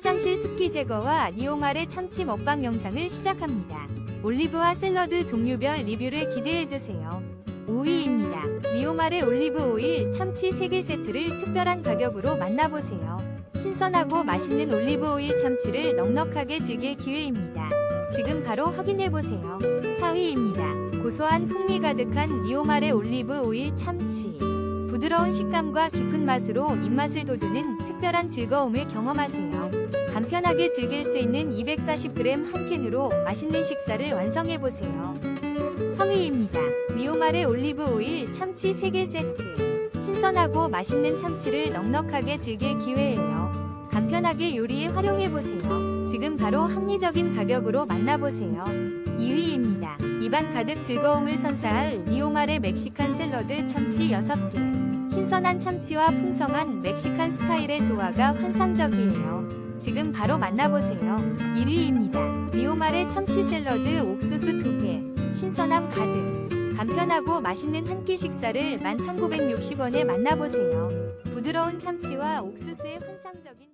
화장실 습기 제거와 니오말의 참치 먹방 영상을 시작합니다. 올리브와 샐러드 종류별 리뷰를 기대해주세요. 5위입니다. 니오말의 올리브 오일 참치 3개 세트를 특별한 가격으로 만나보세요. 신선하고 맛있는 올리브 오일 참치를 넉넉하게 즐길 기회입니다. 지금 바로 확인해보세요. 4위입니다. 고소한 풍미 가득한 니오말의 올리브 오일 참치. 부드러운 식감과 깊은 맛으로 입맛을 돋우는 특별한 즐거움을 경험하세요. 간편하게 즐길 수 있는 240g 한 캔으로 맛있는 식사를 완성해보세요. 3위입니다. 리오말의 올리브 오일 참치 3개 세트. 신선하고 맛있는 참치를 넉넉하게 즐길 기회예요. 간편하게 요리에 활용해보세요. 지금 바로 합리적인 가격으로 만나보세요. 2위입니다. 입안 가득 즐거움을 선사할 리오말의 멕시칸 샐러드 참치 6개. 신선한 참치와 풍성한 멕시칸 스타일의 조화가 환상적이에요. 지금 바로 만나보세요. 1위입니다. 리오말의 참치 샐러드 옥수수 2개. 신선함 가득. 간편하고 맛있는 한 끼 식사를 11,960원에 만나보세요. 부드러운 참치와 옥수수의 환상적인